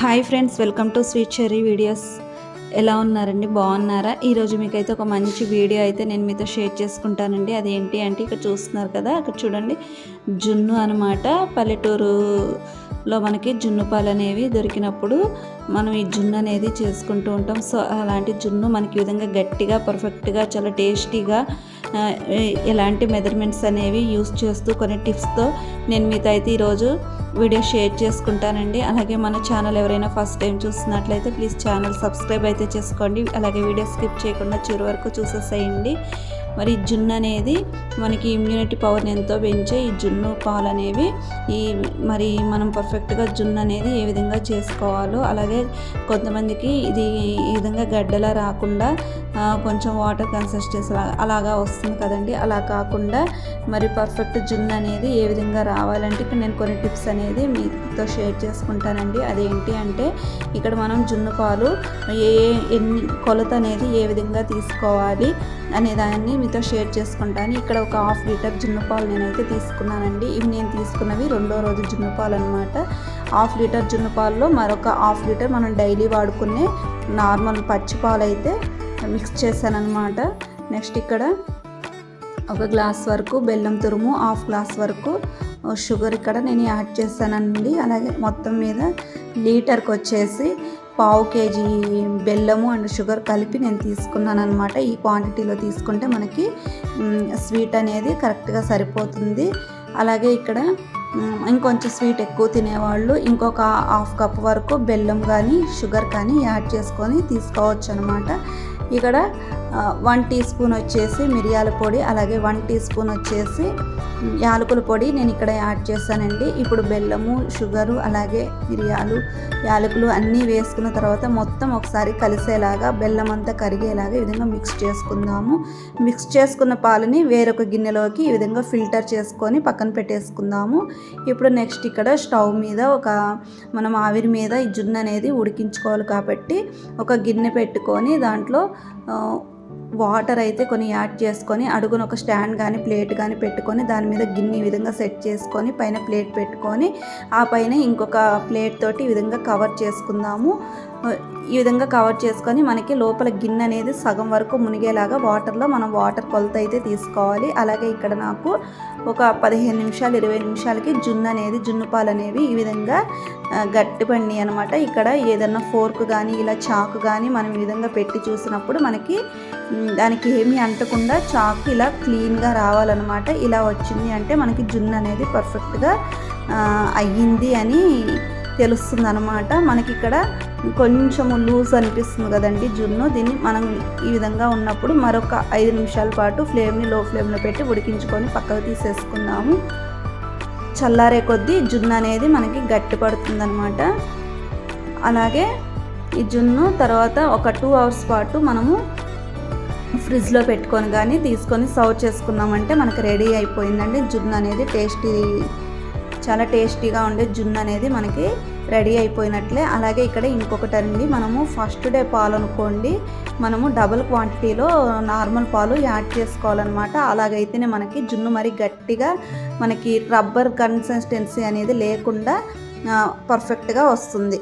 Hi friends welcome to sweet cherry videos. ఎలా ఉన్నారండి? బాగున్నారా? ఈరోజు మీకైతే ఒక మంచి వీడియో అయితే నేను మీతో షేర్ చేసుకుంటానండి. అదేంటి అంటే ఇక్కడ చూస్తున్నారు కదా అక్కడ చూడండి. జున్ను అనమాట పల్లెటూరులో మనకి జున్ను పాలు అనేవి దొరికినప్పుడు మనం ఈ జున్ను అనేది చేసుకుంటూ ఉంటాం. సో అలాంటి జున్ను మనకి ఈ విధంగా గట్టిగా పర్ఫెక్ట్గా చాలా టేస్టీగా ఎలాంటి మెజర్మెంట్స్ అనేవి యూస్ చేస్తూ కొన్ని టిప్స్తో నేను మీతో అయితే ఈరోజు వీడియో షేర్ చేసుకుంటానండి. అలాగే మన ఛానల్ ఎవరైనా ఫస్ట్ టైం చూస్తున్నట్లయితే ప్లీజ్ ఛానల్ సబ్స్క్రైబ్ అయితే చేసుకోండి. అలాగే వీడియో స్కిప్ చేయకుండా చివరి వరకు చూసేసేయండి. మరి జున్ను అనేది మనకి ఇమ్యూనిటీ పవర్ని ఎంతో పెంచే ఈ జున్ను పాలు అనేవి ఈ మరి మనం పర్ఫెక్ట్గా జున్ను అనేది ఏ విధంగా చేసుకోవాలో అలాగే కొంతమందికి ఇది ఈ విధంగా గడ్డలా రాకుండా కొంచెం వాటర్ కన్సిస్టెన్సీ అలాగా వస్తుంది కదండి. అలా కాకుండా మరి పర్ఫెక్ట్ జున్ను అనేది ఏ విధంగా రావాలంటే ఇక్కడ నేను కొన్ని టిప్స్ అనేది మీతో షేర్ చేసుకుంటానండి. అదేంటి అంటే ఇక్కడ మనం జున్ను పాలు ఏ ఎన్ని కొలత అనేది ఏ విధంగా తీసుకోవాలి అనే దాన్ని మీతో షేర్ చేసుకుంటాను. ఇక్కడ ఒక హాఫ్ లీటర్ జున్ను పాలు నేనైతే తీసుకున్నానండి. ఇవి నేను తీసుకున్నవి రెండో రోజు జున్ను పాలు అనమాట హాఫ్ లీటర్ జున్ను పాలలో మరొక హాఫ్ లీటర్ మనం డైలీ వాడుకునే నార్మల్ పచ్చి పాలు అయితే మిక్స్ చేశానమాట నెక్స్ట్ ఇక్కడ ఒక గ్లాస్ వరకు బెల్లం తురుము హాఫ్ గ్లాస్ వరకు షుగర్ ఇక్కడ నేను యాడ్ చేశానండి. అలాగే మొత్తం మీద లీటర్కి వచ్చేసి పావు కేజీ బెల్లము అండ్ షుగర్ కలిపి నేను తీసుకున్నాను అనమాట ఈ క్వాంటిటీలో తీసుకుంటే మనకి స్వీట్ అనేది కరెక్ట్గా సరిపోతుంది. అలాగే ఇక్కడ ఇంకొంచెం స్వీట్ ఎక్కువ తినేవాళ్ళు ఇంకొక హాఫ్ కప్ వరకు బెల్లం కానీ షుగర్ కానీ యాడ్ చేసుకొని తీసుకోవచ్చు అనమాట ఇక్కడ వన్ టీ స్పూన్ వచ్చేసి మిరియాల పొడి అలాగే వన్ టీ స్పూన్ వచ్చేసి యాలకుల పొడి నేను ఇక్కడ యాడ్ చేశానండి. ఇప్పుడు బెల్లము షుగరు అలాగే మిరియాలు యాలకులు అన్నీ వేసుకున్న తర్వాత మొత్తం ఒకసారి కలిసేలాగా బెల్లం అంతా కరిగేలాగా ఈ విధంగా మిక్స్ చేసుకుందాము. మిక్స్ చేసుకున్న పాలని వేరొక గిన్నెలోకి ఈ విధంగా ఫిల్టర్ చేసుకొని పక్కన పెట్టేసుకుందాము. ఇప్పుడు నెక్స్ట్ ఇక్కడ స్టవ్ మీద ఒక మనం ఆవిరి మీద ఈ జున్ను అనేది ఉడికించుకోవాలి కాబట్టి ఒక గిన్నె పెట్టుకొని దాంట్లో వాటర్ అయితే కొన్ని యాడ్ చేసుకొని అడుగున ఒక స్టాండ్ కానీ ప్లేట్ కానీ పెట్టుకొని దాని మీద గిన్నె ఈ విధంగా సెట్ చేసుకొని పైన ప్లేట్ పెట్టుకొని ఆ పైన ఇంకొక ప్లేట్ తోటి ఈ విధంగా కవర్ చేసుకుందాము. ఈ విధంగా కవర్ చేసుకొని మనకి లోపల గిన్నె అనేది సగం వరకు మునిగేలాగా వాటర్లో మనం వాటర్ కొలత అయితే తీసుకోవాలి. అలాగే ఇక్కడ నాకు ఒక పదిహేను నిమిషాలు ఇరవై నిమిషాలకి జున్ను అనేది జున్ను పాలు అనేవి ఈ విధంగా ఆ, అనమాట ఇక్కడ ఏదన్నా ఫోర్క్ కానీ ఇలా చాకు కానీ మనం ఈ విధంగా పెట్టి చూసినప్పుడు మనకి దానికి ఏమీ అంటకుండా చాకు ఇలా క్లీన్గా రావాలన్నమాట. ఇలా వచ్చింది అంటే మనకి జున్ను అనేది పర్ఫెక్ట్గా అయ్యింది అని తెలుస్తుంది అనమాట మనకి ఇక్కడ కొంచెము లూజ్ అనిపిస్తుంది కదండి జున్ను. దీన్ని మనం ఈ విధంగా ఉన్నప్పుడు మరొక ఐదు నిమిషాల పాటు ఫ్లేమ్ని లో ఫ్లేమ్లో పెట్టి ఉడికించుకొని పక్కకు తీసేసుకుందాము. చల్లారే కొద్దీ జున్ను అనేది మనకి గట్టి పడుతుంది అనమాట అలాగే ఈ జున్ను తర్వాత ఒక టూ అవర్స్ పాటు మనము ఫ్రిడ్జ్లో పెట్టుకొని కానీ తీసుకొని సర్వ్ చేసుకున్నామంటే మనకి రెడీ అయిపోయిందండి. జున్ను అనేది టేస్టీ చాలా టేస్టీగా ఉండే జున్ను అనేది మనకి రెడీ అయిపోయినట్లే. అలాగే ఇక్కడ ఇంకొకటి అండి మనము ఫస్ట్ డే పాలు అనుకోండి మనము డబుల్ క్వాంటిటీలో నార్మల్ పాలు యాడ్ చేసుకోవాలన్నమాట. అలాగైతేనే మనకి జున్ను మరి గట్టిగా మనకి రబ్బర్ కన్సిస్టెన్సీ అనేది లేకుండా పర్ఫెక్ట్గా వస్తుంది.